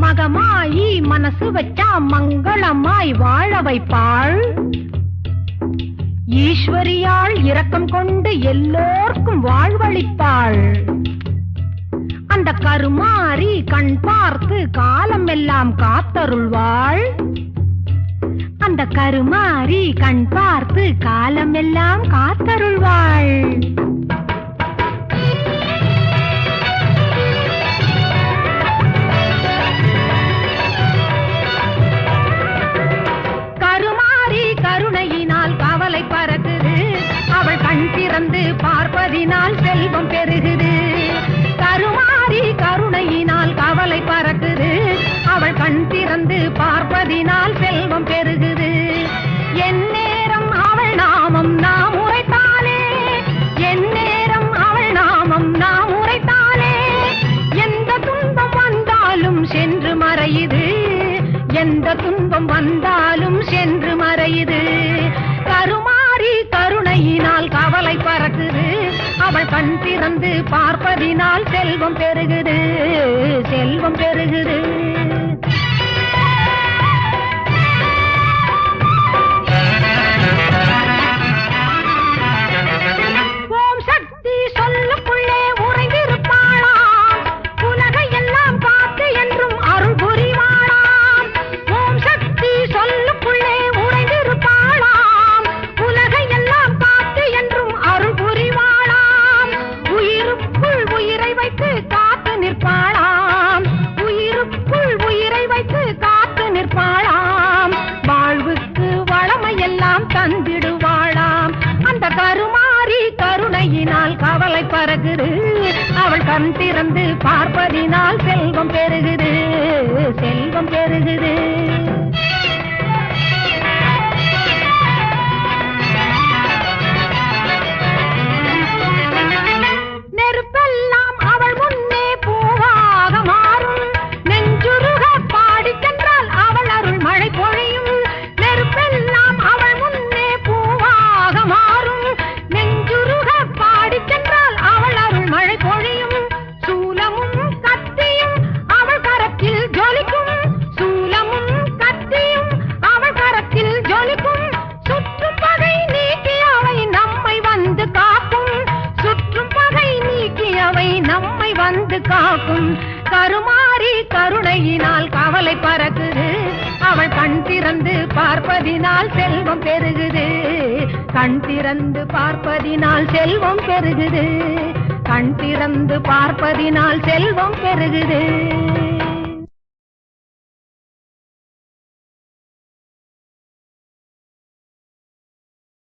மகமாயி மனசு வச்சா மங்களமாய் வாழ வைப்பாள். ஈஸ்வரியாள் இரக்கம் கொண்டு எல்லோர்க்கும் வாழ்வளிப்பாள். அந்த கருமாறி கண் பார்த்து காலம் எல்லாம் காத்தருள்வாள். அந்த கருமாறி கண் பார்த்து காலம் எல்லாம் காத்தருள்வாள். பார்ப்பதினால் செல்வம் பெருகுது. கருமாறி கருணையினால் கவலை பறக்குது. அவள் கண் திறந்து பார்ப்பதினால் செல்வம் பெருகுது. என் நேரம் அவள் நாமம் நாம் உரைத்தாலே. என் நேரம் அவள் நாமம் நாம் உரைத்தாலே. எந்த துன்பம் வந்தாலும் சென்று மறையுது. எந்த துன்பம் வந்தாலும் சென்று மறையுது. கண் திறந்து பார்ப்பதினால் செல்வம் பெருகுது செல்வம் பெருகுது. பாய் பறகுது. அவள் கண் திறந்து பார்ப்பதினால் செல்வம் பெறுகுது செல்வம் வந்து கருமாறி கருணையினால் கவலை பறக்குது. அவள் கண் திறந்து பார்ப்பதினால் செல்வம் பெருகுது. கண் திறந்து பார்ப்பதினால் செல்வம் பெருகுது. கண் திறந்து பார்ப்பதினால் செல்வம் பெருகுது.